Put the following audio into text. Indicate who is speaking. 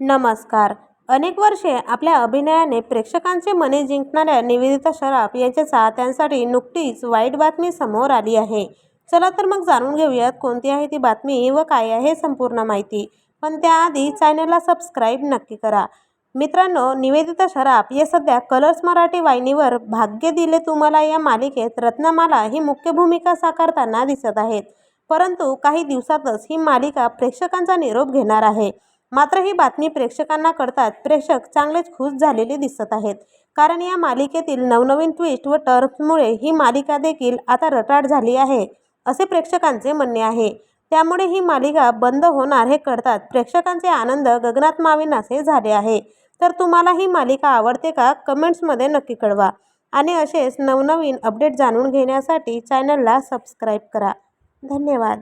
Speaker 1: नमस्कार. अनेक वर्षे आपल्या अभिनयाने प्रेक्षकांचे मने जिंकणाऱ्या निवेदिता शराफ यांच्या चाहत्यांसाठी नुकतीच वाईट बातमी समोर आली आहे. चला तर मग जाणून घेऊयात कोणती आहे ती बातमी व काय आहे संपूर्ण माहिती. पण त्याआधी चॅनलला सबस्क्राईब नक्की करा. मित्रांनो निवेदिता शराफ या सध्या कलर्स मराठी वाहिनीवर भाग्य दिले तुम्हाला या मालिकेत रत्नमाला ही मुख्य भूमिका साकारताना दिसत आहेत. परंतु काही दिवसातच ही मालिका प्रेक्षकांचा निरोप घेणार आहे. मात्र ही बातमी प्रेक्षकांना कळतात प्रेक्षक चांगलेच खुश झालेले दिसत आहेत. कारण या मालिकेतील नवनवीन ट्विस्ट व टर्फमुळे ही मालिका देखील आता रटाट झाली आहे असे प्रेक्षकांचे म्हणणे आहे. त्यामुळे ही मालिका बंद होणार हे कळतात प्रेक्षकांचे आनंद गगनात मावेनासे झाले आहे. तर तुम्हाला ही मालिका आवडते का? कमेंट्समध्ये नक्की कळवा. आणि असेच नवनवीन अपडेट जाणून घेण्यासाठी चॅनलला सबस्क्राईब करा. धन्यवाद.